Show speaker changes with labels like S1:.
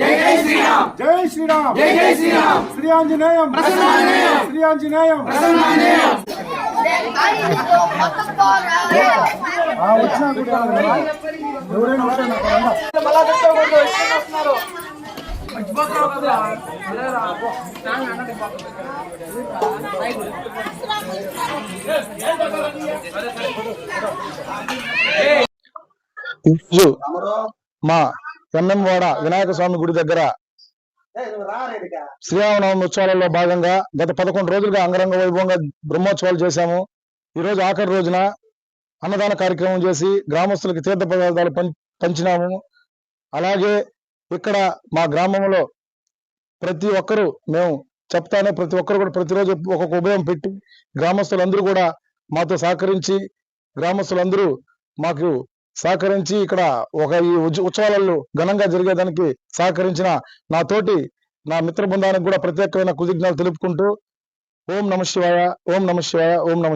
S1: జై శ్రీరామ్.
S2: జై జై శ్రీరామ్.
S1: శ్రీ ఆంజనేయం శ్రీ ఆంజనేయం ఆ, వచ్చినా కూడా ఎవరైనా
S3: వస్తున్నారు కదా.
S2: ఈరోజు మా ఎన్నంవాడ వినాయక స్వామి గుడి దగ్గర శ్రీరామనవమి ఉత్సవాలలో భాగంగా గత పదకొండు రోజులుగా అంగరంగ వైభవంగా బ్రహ్మోత్సవాలు చేశాము. ఈ రోజు ఆఖరి రోజున అన్నదాన కార్యక్రమం చేసి గ్రామస్తులకు తీర్థ పదార్థాలు పంచినాము. అలాగే ఇక్కడ మా గ్రామంలో ప్రతి ఒక్కరూ మేము చెప్తానే ప్రతి ఒక్కరు కూడా ప్రతిరోజు ఒక్కొక్క ఉభయం పెట్టి గ్రామస్తులందరూ కూడా మాతో సహకరించి గ్రామస్తులందరూ మాకు సహకరించి ఇక్కడ ఒక ఈ ఉత్సవాలలో ఘనంగా జరిగేదానికి సహకరించిన నా తోటి నా మిత్ర బృందానికి కూడా ప్రత్యేకమైన కృతజ్ఞతలు తెలుపుకుంటూ ఓం నమ శివాయ ఓం నమ శివాయ ఓం నమ